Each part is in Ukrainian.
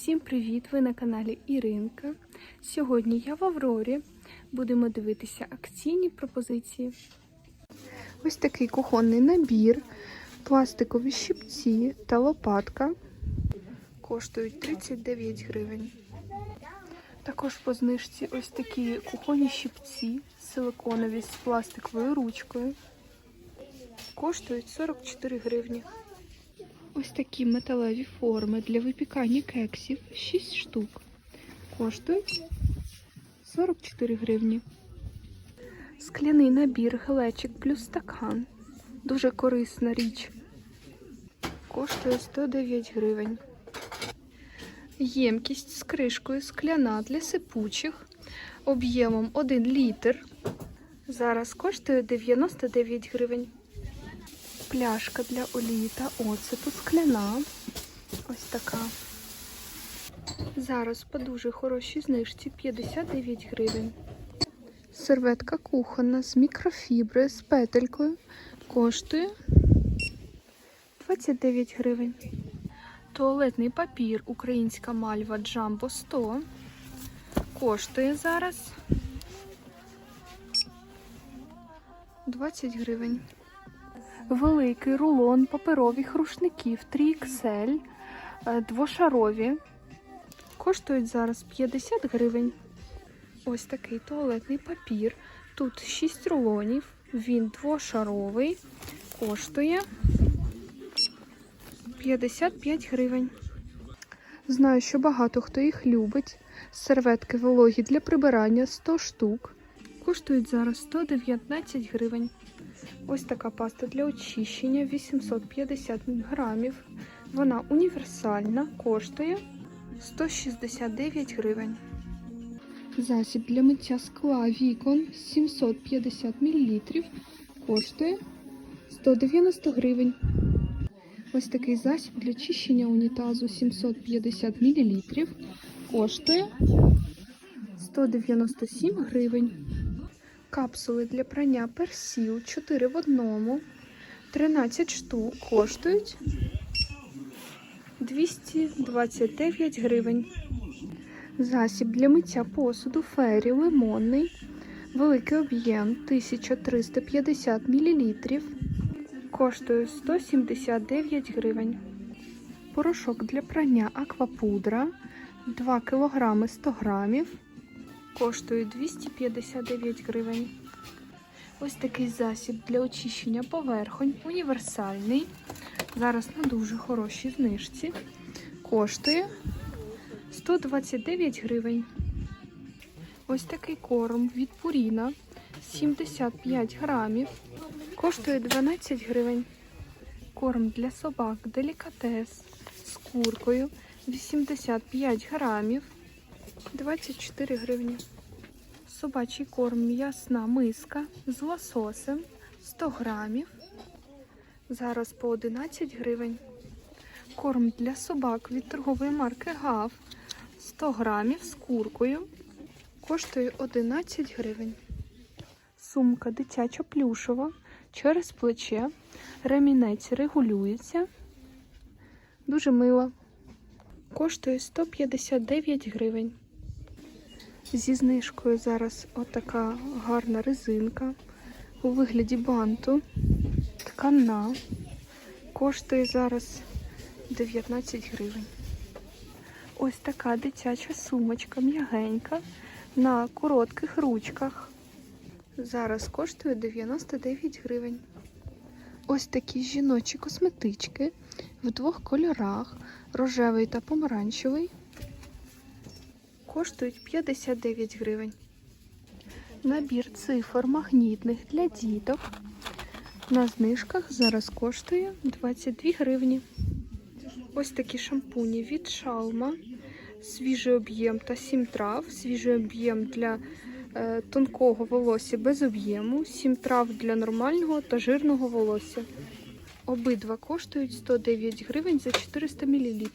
Всім привіт! Ви на каналі Іринка. Сьогодні я в Аврорі. Будемо дивитися акційні пропозиції. Ось такий кухонний набір, пластикові щипці та лопатка коштують 39 гривень. Також по знижці ось такі кухонні щипці силиконові з пластиковою ручкою. Коштують 44 гривні. Ось такі металеві форми для випікання кексів 6 штук. Коштують 44 гривні. Скляний набір глечик плюс стакан. Дуже корисна річ. Коштує 109 гривень. Ємкість з кришкою скляна для сипучих об'ємом 1 літр. Зараз коштує 99 гривень. Пляшка для олії та оцету скляна. Ось така. Зараз по дуже хорошій знижці 59 гривень. Серветка кухонна з мікрофібри з петелькою коштує 29 гривень. Туалетний папір українська мальва Джамбо 100 коштує зараз 20 гривень. Великий рулон паперових рушників 3XL е, двошарові. Коштують зараз 50 гривень. Ось такий туалетний папір. Тут 6 рулонів. Він двошаровий. Коштує 55 гривень. Знаю, що багато хто їх любить. Серветки вологі для прибирання 100 штук. Коштують зараз 119 гривень. Ось така паста для очищення 850 грамів. Вона універсальна, коштує 169 гривень. Засіб для миття скла вікон 750 мл коштує 190 гривень. Ось такий засіб для чищення унітазу 750 мл коштує 197 гривень. Капсули для прання персіл 4 в одному. 13 штук коштують 229 гривень. Засіб для миття посуду фері лимонний. Великий об'єм 1350 мл. Коштує 179 гривень. Порошок для прання аквапудра 2 кг 100 грамів коштує 259 гривень. Ось такий засіб для очищення поверхонь універсальний. Зараз на дуже хорошій знижці. Коштує 129 гривень. Ось такий корм від Пуріна 75 грамів. Коштує 12 гривень. Корм для собак делікатес з куркою 85 грамів. 24 гривні. Собачий корм м'ясна миска з лососем 100 грамів. Зараз по 11 гривень. Корм для собак від торгової марки ГАВ 100 грамів з куркою. Коштує 11 гривень. Сумка дитяча плюшова через плече. Ремінець регулюється. Дуже мила. Коштує 159 гривень. Зі знижкою зараз отака гарна резинка у вигляді банту. Ткана. Коштує зараз 19 гривень. Ось така дитяча сумочка м'ягенька на коротких ручках. Зараз коштує 99 гривень. Ось такі жіночі косметички в двох кольорах рожевий та помаранчевий коштують 59 гривень. Набір цифр магнітних для діток на знижках зараз коштує 22 гривні. Ось такі шампуні від шалма, свіжий об'єм та 7 трав, свіжий об'єм для е, тонкого волосся без об'єму, 7 трав для нормального та жирного волосся. Обидва коштують 109 гривень за 400 мл.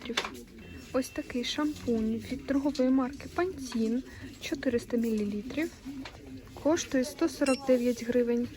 Ось такий шампунь від торгової марки Pantene 400 мл. Коштує 149 гривень.